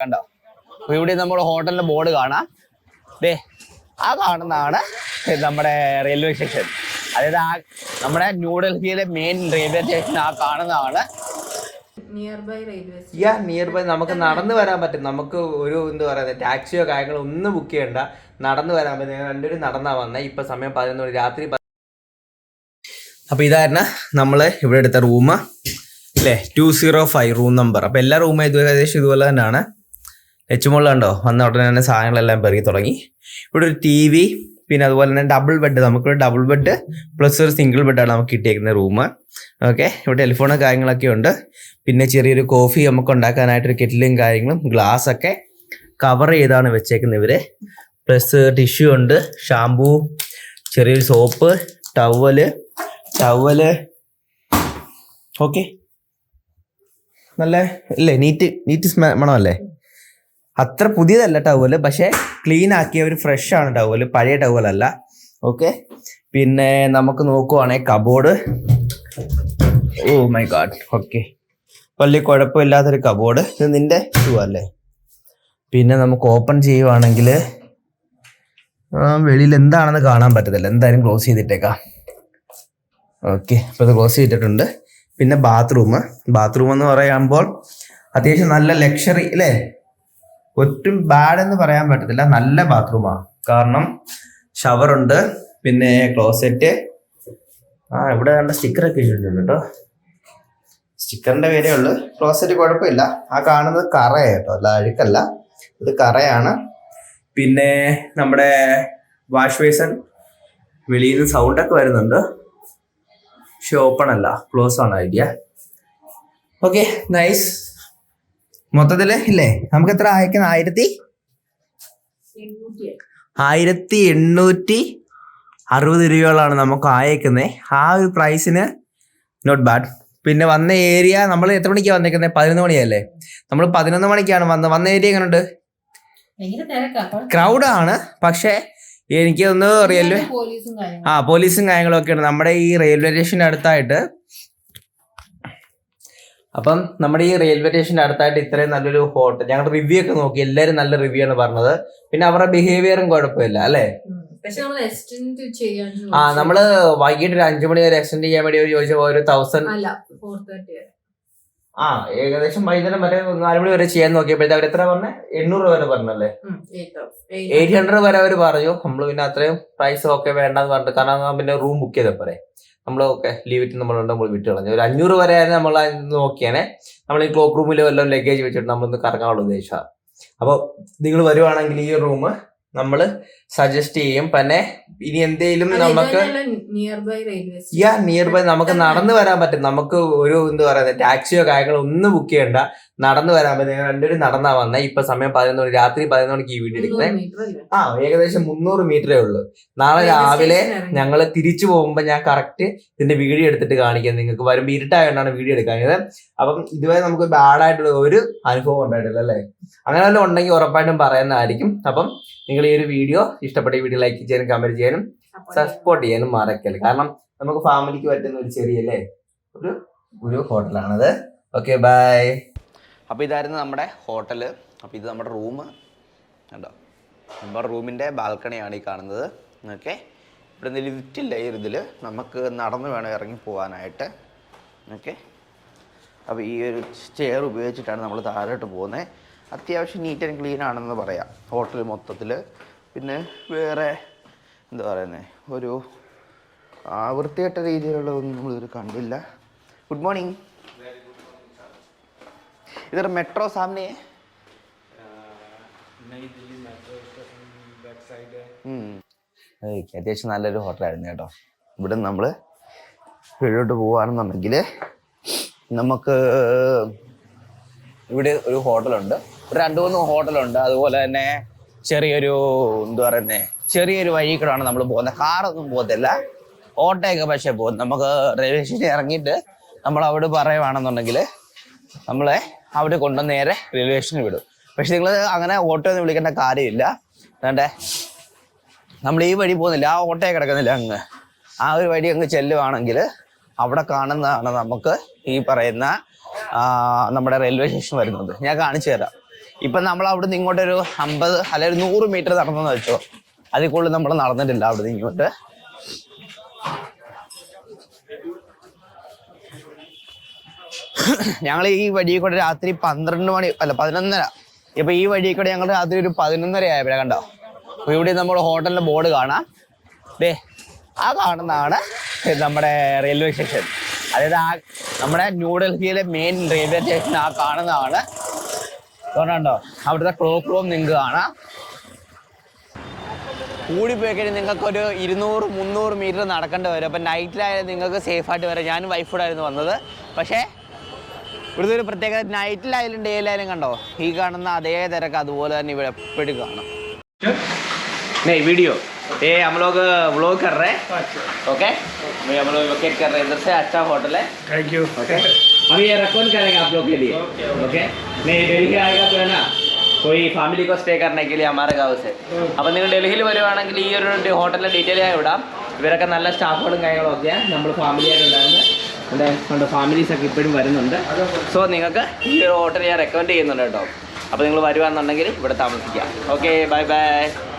കണ്ടോ? അപ്പൊ ഇവിടെ നമ്മൾ ഹോട്ടലിന്റെ ബോർഡ് കാണാം. ദേ ആ കാണുന്നതാണ് നമ്മുടെ റെയിൽവേ സ്റ്റേഷൻ അതായത് ആ നമ്മുടെ ന്യൂഡൽഹിയിലെ മെയിൻ റെയിൽവേ സ്റ്റേഷൻ ആ കാണുന്നതാണ്. Near by railway yeah near by നമുക്ക് നടന്നു വരാൻ പറ്റും. നമുക്ക് ഒരു എന്താ പറയുന്നത് ടാക്സിയോ കാര്യങ്ങളോ ഒന്നും ബുക്ക് ചെയ്യണ്ട. നടന്നു വരാൻ പറ്റും. ഞങ്ങൾ രണ്ടുപേരും നടന്നാ വന്നേ. ഇപ്പൊ സമയം പതിനൊന്ന് മണി രാത്രി അപ്പൊ ഇതായിരുന്നു നമ്മൾ ഇവിടെ എടുത്ത റൂം അല്ലേ? Two zero five room number അപ്പൊ എല്ലാ റൂമും ഇത് ഏകദേശം ഇതുപോലെ തന്നെയാണ്. എച്ച് മോളിൽ കണ്ടോ വന്ന ഉടനെ തന്നെ സാധനങ്ങളെല്ലാം പെറുകി തുടങ്ങി. ഇവിടെ ഒരു ടി വി പിന്നെ അതുപോലെ തന്നെ ഡബിൾ ബെഡ് നമുക്കൊരു ഡബിൾ ബെഡ് പ്ലസ് ഒരു സിംഗിൾ ബെഡാണ് നമുക്ക് കിട്ടിയേക്കുന്ന റൂം ഓക്കെ ഇവിടെ ടെലിഫോണും കാര്യങ്ങളൊക്കെ ഉണ്ട്. പിന്നെ ചെറിയൊരു കോഫി നമുക്ക് ഉണ്ടാക്കാനായിട്ട് ഒരു കെറ്റിലും കാര്യങ്ങളും ഗ്ലാസ് ഒക്കെ കവർ ചെയ്താണ് വെച്ചേക്കുന്നത് ഇവർ പ്ലസ് ടിഷ്യൂ ഉണ്ട് ഷാംപൂ ചെറിയൊരു സോപ്പ് ടവൽ ടവൽ ഓക്കെ നല്ല ഇല്ലേ നീറ്റ് നീറ്റ് മണമല്ലേ? അത്ര പുതിയതല്ല ടവൽ പക്ഷേ ക്ലീൻ ആക്കിയ ഒരു ഫ്രഷ് ആണ് ടവൽ പഴയ ടവലല്ല. ഓക്കെ പിന്നെ നമുക്ക് നോക്കുവാണെങ്കിൽ cupboard oh my god okay വലിയ കുഴപ്പമില്ലാത്തൊരു കബോർഡ് ഇത് നിന്റെ ഇതുവല്ലേ പിന്നെ നമുക്ക് ഓപ്പൺ ചെയ്യുവാണെങ്കിൽ വെളിയിൽ എന്താണെന്ന് കാണാൻ പറ്റത്തില്ല. എന്തായാലും ക്ലോസ് ചെയ്തിട്ടേക്കാം. ഓക്കെ അപ്പോൾ ഇത് ക്ലോസ് ചെയ്തിട്ടുണ്ട്. പിന്നെ ബാത്റൂം ബാത്റൂം എന്ന് പറയുമ്പോൾ അത്യാവശ്യം നല്ല ലക്ഷറി അല്ലേ? ഒട്ടും ബാഡ് എന്ന് പറയാൻ പറ്റത്തില്ല. നല്ല ബാത്റൂമാണ് കാരണം ഷവർ ഉണ്ട്. പിന്നെ ക്ലോസറ്റ് ആ ഇവിടെ കണ്ട സ്റ്റിക്കറൊക്കെ ഇട്ടിട്ടുണ്ട് കേട്ടോ സ്റ്റിക്കറിന്റെ പേരേ ഉള്ളു. ക്ലോസറ്റ് കുഴപ്പമില്ല. ആ കാണുന്നത് കറ കേട്ടോ അല്ല അഴുക്കല്ല. ഇത് കറയാണ്. പിന്നെ നമ്മുടെ വാഷ് ബേസൺ വെളിയിൽ നിന്ന് സൗണ്ടൊക്കെ വരുന്നുണ്ട്. പക്ഷെ ഓപ്പൺ അല്ല. ക്ലോസ് ആണ് ഐഡിയ ഓക്കെ നൈസ് മൊത്തത്തിൽ ഇല്ലേ? നമുക്ക് എത്ര അയക്കുന്ന ആയിരത്തി ആയിരത്തി എണ്ണൂറ്റി അറുപത് രൂപയോളാണ് നമുക്ക് അയക്കുന്നത് ആ ഒരു പ്രൈസിന് നോട്ട് ബാഡ് പിന്നെ വന്ന ഏരിയ നമ്മൾ എത്ര മണിക്കാണ് വന്നേക്കുന്നത് പതിനൊന്ന് മണിയല്ലേ? നമ്മൾ പതിനൊന്ന് മണിക്കാണ് വന്നത് വന്ന ഏരിയ എങ്ങനെയുണ്ട് ഉണ്ട് ക്രൗഡ് ക്രൗഡാണ് പക്ഷേ എനിക്ക് ഒന്ന് റെയിൽവേ ആ പോലീസും കാര്യങ്ങളൊക്കെയാണ് നമ്മുടെ ഈ റെയിൽവേ സ്റ്റേഷന്റെ അടുത്തായിട്ട് അപ്പം നമ്മുടെ ഈ റെയിൽവേ സ്റ്റേഷന്റെ അടുത്തായിട്ട് ഇത്രയും നല്ലൊരു ഹോട്ടൽ ഞങ്ങൾ റിവ്യൂ ഒക്കെ നോക്കി എല്ലാവരും നല്ല റിവ്യൂ ആണ് പറഞ്ഞത്. പിന്നെ അവരുടെ ബിഹേവിയറും കുഴപ്പമില്ല അല്ലേ? ആ നമ്മൾ വൈകിട്ട് ഒരു അഞ്ചു മണി വരെ എക്സ്റ്റെൻഡ് ചെയ്യാൻ വേണ്ടി ഒരു ചോദിച്ച ഒരു തൗസൻഡ് ആ ഏകദേശം വൈകുന്നേരം വരെ നാലുമണി വരെ ചെയ്യാൻ നോക്കിയപ്പോഴത്തെ അവർ എത്ര പറഞ്ഞേ? എണ്ണൂറ് രൂപ വരെ പറഞ്ഞല്ലേ? എയ്റ്റ് ഹൺഡ്രഡ് വരെ അവർ പറഞ്ഞു. നമ്മൾ പിന്നെ അത്രയും പ്രൈസ് ഒക്കെ വേണ്ടെന്ന് പറഞ്ഞു കാരണം പിന്നെ റൂം ബുക്ക് ചെയ്തപ്പോഴേ നമ്മൾ ഓക്കെ ലീവ് ഇറ്റ് നമ്മളുണ്ട് നമ്മൾ വിട്ട് കളഞ്ഞു. ഒരു അഞ്ഞൂറ് വരെ നമ്മൾ നോക്കിയാണെ നമ്മൾ ഈ ക്ലോക്ക് റൂമിൽ വല്ലതും ലഗേജ് വെച്ചിട്ട് നമ്മളൊന്ന് കറങ്ങാനുള്ള ഉദ്ദേശം. അപ്പോൾ നിങ്ങൾ വരുവാണെങ്കിൽ ഈ റൂം നമ്മൾ സജസ്റ്റ് ചെയ്യും. പിന്നെ ഇനി എന്തെങ്കിലും നമുക്ക് യാ നിയർ ബൈ നമുക്ക് നടന്നു വരാൻ പറ്റും. നമുക്ക് ഒരു എന്താ പറയുന്നത് ടാക്സിയോ കാര്യങ്ങളോ ഒന്നും ബുക്ക് ചെയ്യണ്ട. നടന്നു വരാൻ പറ്റും. ഞങ്ങൾ രണ്ടുപേരും നടന്നാ വന്നേ. ഇപ്പൊ സമയം പതിനൊന്ന് മണി രാത്രി പതിനൊന്ന് മണിക്ക് ഈ വീഡിയോ എടുക്കുന്നത് ആ ഏകദേശം മുന്നൂറ് മീറ്ററേ ഉള്ളൂ. നാളെ രാവിലെ ഞങ്ങൾ തിരിച്ചു പോകുമ്പോൾ ഞാൻ കറക്റ്റ് ഇതിന്റെ വീഡിയോ എടുത്തിട്ട് കാണിക്കാം. നിങ്ങൾക്ക് വരുമ്പോൾ ഇരുട്ടായോണ്ടാണ് വീഡിയോ എടുക്കാഞ്ഞത്. അപ്പം ഇതുവരെ നമുക്ക് ബാഡ് ആയിട്ടുള്ള ഒരു അനുഭവം ഉണ്ടായിട്ടില്ല അല്ലേ? അങ്ങനെ വല്ലതും ഉണ്ടെങ്കിൽ ഉറപ്പായിട്ടും പറയുന്നതായിരിക്കും. അപ്പം നിങ്ങൾ ഈ ഒരു വീഡിയോ ഇഷ്ടപ്പെട്ട വീഡിയോ ലൈക്ക് ചെയ്യാനും കമന്റ് ചെയ്യാനും സപ്പോർട്ട് ചെയ്യാനും. മറക്കൽ കാരണം നമുക്ക് ഫാമിലിക്ക് പറ്റുന്ന ഒരു ചെറിയല്ലേ ഒരു ഒരു ഹോട്ടലാണത് ഓക്കെ ബൈ അപ്പോൾ ഇതായിരുന്നു നമ്മുടെ ഹോട്ടൽ അപ്പോൾ ഇത് നമ്മുടെ റൂം കണ്ടോ? നമ്മുടെ റൂമിന്റെ ബാൽക്കണിയാണ് ഈ കാണുന്നത്. ഓക്കെ. ഇവിടെ നിന്ന് ലിഫ്റ്റ് ഇല്ല ഈ ഇതിൽ നമുക്ക് നടന്ന് വേണം ഇറങ്ങി പോകാനായിട്ട് ഓക്കെ. അപ്പോൾ ഈ ഒരു ചെയർ ഉപയോഗിച്ചിട്ടാണ് നമ്മൾ താഴോട്ട് പോകുന്നത് അത്യാവശ്യം നീറ്റ് ആൻഡ് ക്ലീൻ ആണെന്ന് പറയാം ഹോട്ടൽ മൊത്തത്തിൽ പിന്നെ വേറെ എന്താ പറയുന്നത് ഒരു വൃത്തികെട്ട രീതിയിലുള്ള ഒന്നും നമ്മളിത് കണ്ടില്ല. Good morning. इधर मेट्रो सामने है ഉം. ഏയ്, അത്യാവശ്യം നല്ലൊരു ഹോട്ടലായിരുന്നു കേട്ടോ ഇവിടെ നമ്മൾ കീഴോട്ട് പോവുകയാണെന്നുണ്ടെങ്കിൽ നമുക്ക് ഇവിടെ ഒരു ഹോട്ടലുണ്ട് ഒരു രണ്ട് മൂന്ന് ഹോട്ടലുണ്ട് അതുപോലെ തന്നെ ചെറിയൊരു എന്താ പറയുന്നത് ചെറിയൊരു വഴി കൂടെയാണ് നമ്മൾ പോകുന്നത് കാറൊന്നും പോകത്തില്ല ഓട്ടോയൊക്കെ പക്ഷേ പോകും നമുക്ക് റെയിൽവേ സ്റ്റേഷനിൽ ഇറങ്ങിയിട്ട് നമ്മൾ അവിടെ പറയുവാണെന്നുണ്ടെങ്കിൽ നമ്മളെ അവിടെ കൊണ്ടു നേരെ റെയിൽവേ സ്റ്റേഷനിൽ വിടും. പക്ഷെ നിങ്ങൾ അങ്ങനെ ഓട്ടോ ഒന്നും വിളിക്കേണ്ട കാര്യമില്ല. വേണ്ടേ? നമ്മൾ ഈ വഴി പോകുന്നില്ല. ആ ഓട്ടോ കിടക്കുന്നില്ല അങ്ങ്. ആ ഒരു വഴി അങ്ങ് ചെല്ലുവാണെങ്കിൽ അവിടെ കാണുന്നതാണ് നമുക്ക് ഈ പറയുന്ന നമ്മുടെ റെയിൽവേ സ്റ്റേഷൻ വരുന്നത്. ഞാൻ കാണിച്ചു തരാം. ഇപ്പം നമ്മൾ അവിടുന്ന് ഇങ്ങോട്ടൊരു അമ്പത് അല്ലെങ്കിൽ നൂറ് മീറ്റർ നടന്നെന്ന് വെച്ചോ. അതിൽ കൂടുതൽ നമ്മൾ നടന്നിട്ടില്ല അവിടുന്ന് ഇങ്ങോട്ട്. ഞങ്ങൾ ഈ വഴി കൂടെ രാത്രി പന്ത്രണ്ട് മണി അല്ല പതിനൊന്നര. ഇപ്പൊ ഈ വഴി കൂടെ ഞങ്ങൾ രാത്രി ഒരു പതിനൊന്നര ആയപ്പോഴേ കണ്ടോ? അപ്പൊ ഇവിടെ നമ്മൾ ഹോട്ടലിന്റെ ബോർഡ് കാണാം. ദേ ആ കാണുന്നതാണ് നമ്മുടെ റെയിൽവേ സ്റ്റേഷൻ. അതായത് ആ നമ്മുടെ ന്യൂഡൽഹിയിലെ മെയിൻ റെയിൽവേ സ്റ്റേഷൻ ആ കാണുന്നതാണ്. കണ്ടോ അവിടുത്തെ ക്ലോക്ക് റൂം നിങ്ങൾക്ക് കാണാം. കൂടിപ്പോയി കഴിഞ്ഞാൽ നിങ്ങൾക്ക് ഒരു ഇരുന്നൂറ് മുന്നൂറ് മീറ്റർ നടക്കേണ്ടി വരും. അപ്പം നൈറ്റിലായാലും നിങ്ങൾക്ക് സേഫായിട്ട് വരാം. ഞാനും വൈഫോടായിരുന്നു വന്നത്. പക്ഷേ ഇവിടുത്തെ ഒരു പ്രത്യേകത നൈറ്റിലായാലും ഡേ ഡേയിലായാലും കണ്ടോ? ഈ കാണുന്ന അതേ തിരക്ക് അതുപോലെ തന്നെ ഇവിടെ എപ്പോഴും കാണാം. വീഡിയോ ഏ ये വ്ളോഗ് കറേ ഓക്കെ कर रहे ഫാമിലിക്കോ സ്റ്റേ കാരണക്കില്ല അമാരെ ഹൗസ് അപ്പോൾ നിങ്ങൾ ഡൽഹിയിൽ വരുവാണെങ്കിൽ ഈ ഒരു ഹോട്ടലിന്റെ ഡീറ്റെയിൽ ആയി വിടാം ഇവരൊക്കെ നല്ല സ്റ്റാഫുകളും കാര്യങ്ങളും ഒക്കെയാണ് നമ്മൾ ഫാമിലിയായിട്ട് ഉണ്ടായിരുന്നത് എന്താ കൊണ്ട് ഫാമിലീസ് ഒക്കെ ഇപ്പോഴും വരുന്നുണ്ട്. സോ നിങ്ങൾക്ക് ഈ ഒരു ഹോട്ടൽ ഞാൻ റെക്കമെൻഡ് ചെയ്യുന്നുണ്ട് കേട്ടോ. അപ്പോൾ നിങ്ങൾ വരുവാണെന്നുണ്ടെങ്കിൽ ഇവിടെ താമസിക്കാം. Okay bye bye